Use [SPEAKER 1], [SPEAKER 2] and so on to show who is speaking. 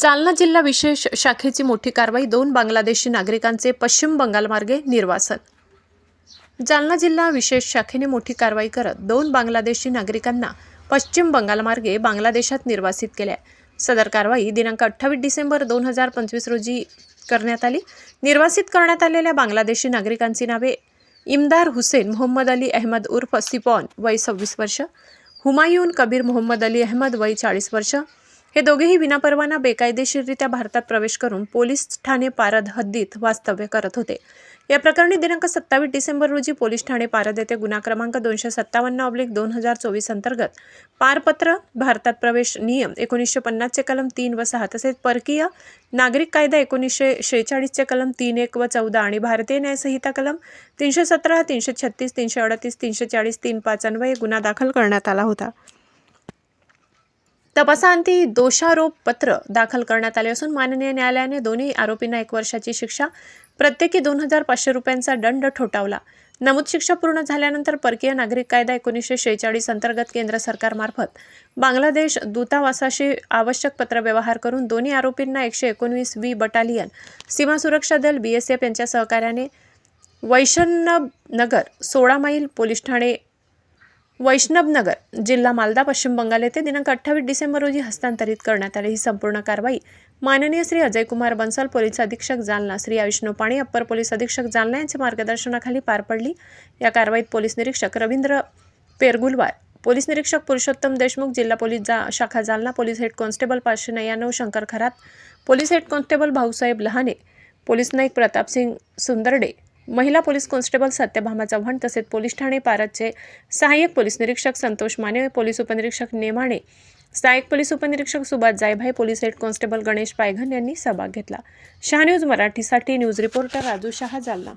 [SPEAKER 1] जालना जिल्हा विशेष शाखेची मोठी कारवाई दोन बांगलादेशी नागरिकांचे पश्चिम बंगालमार्गे निर्वासन. जालना जिल्हा विशेष शाखेने मोठी कारवाई करत दोन बांगलादेशी नागरिकांना पश्चिम बंगालमार्गे बांगलादेशात निर्वासित केले सदर कारवाई दिनांक अठ्ठावीस डिसेंबर दोन हजार पंचवीस रोजी करण्यात आली. निर्वासित करण्यात आलेल्या बांगलादेशी नागरिकांची नावे इमदार हुसेन मोहम्मद अली अहमद उर्फ सिपॉन वय सव्वीस वर्ष हुमायून कबीर मोहम्मद अली अहमद वय चाळीस वर्ष हे दोघेही विनापरवाना बेकायदेशीररित्या भारतात प्रवेश करून पोलीस ठाणे पारद हद्दीत वास्तव्य करत होते. या प्रकरणी दिनांक सत्तावीस डिसेंबर रोजी पोलीस ठाणे पारद येथे गुन्हा क्रमांक दोनशे सत्तावन्न ऑब्लिक दोन हजार चोवीस अंतर्गत पारपत्र भारतात प्रवेश नियम एकोणीसशे पन्नासचे कलम तीन व सहा तसेच परकीय नागरिक कायदा एकोणीसशे शेहेचाळीसचे कलम तीन एक व चौदा आणि भारतीय न्यायसंहिता कलम तीनशे सतरा तीनशे छत्तीस तीनशे अडतीस तीनशे चाळीस तीन पाच अन्वये गुन्हा दाखल करण्यात आला होता. तपासांती दोषारोप पत्र दाखल करण्यात आले असून माननीय न्यायालयाने दोन्ही आरोपींना एक वर्षाची शिक्षा प्रत्येकी दोन हजार पाचशे रुपयांचा दंड ठोठावला. नमूद शिक्षा पूर्ण झाल्यानंतर परकीय नागरिक कायदा एकोणीसशे शेहेचाळीस अंतर्गत केंद्र सरकारमार्फत बांगलादेश दूतावासाशी आवश्यक पत्रव्यवहार करून दोन्ही आरोपींना एकशे एकोणवीस वी बटालियन सीमा सुरक्षा दल बी एस एफ यांच्या सहकार्याने वैष्णव नगर सोळा मैल पोलीस ठाणे वैष्णवनगर जिल्हा मालदा पश्चिम बंगाल येथे दिनांक अठ्ठावीस डिसेंबर रोजी हस्तांतरित करण्यात आली ही संपूर्ण कारवाई. माननीय श्री अजयकुमार बन्सल पोलीस अधीक्षक जालना श्री विष्णू पाणी अप्पर पोलीस अधीक्षक जालना यांच्या मार्गदर्शनाखाली पार पडली. या कारवाईत पोलीस निरीक्षक रवींद्र पेरगुलवार पोलीस निरीक्षक पुरुषोत्तम देशमुख जिल्हा पोलीस जा शाखा जालना पोलीस हेड कॉन्स्टेबल पाचशे नव्याण्णव Shankar Kharat police head constable Bhausaheb Lahane police Naik Pratapsing Sundarde महिला पोलीस कॉन्स्टेबल सत्यभामा चव्हाण तसेच पोलीस ठाणे पारदचे सहाय्यक पोलीस निरीक्षक संतोष माने पोलीस उपनिरीक्षक नेमाणे सहाय्यक पोलीस उपनिरीक्षक Subhash Jaybhai police head constable Ganesh Payghan यांनी सहभाग घेतला. शहा न्यूज मराठीसाठी न्यूज रिपोर्टर राजू शहा जालना.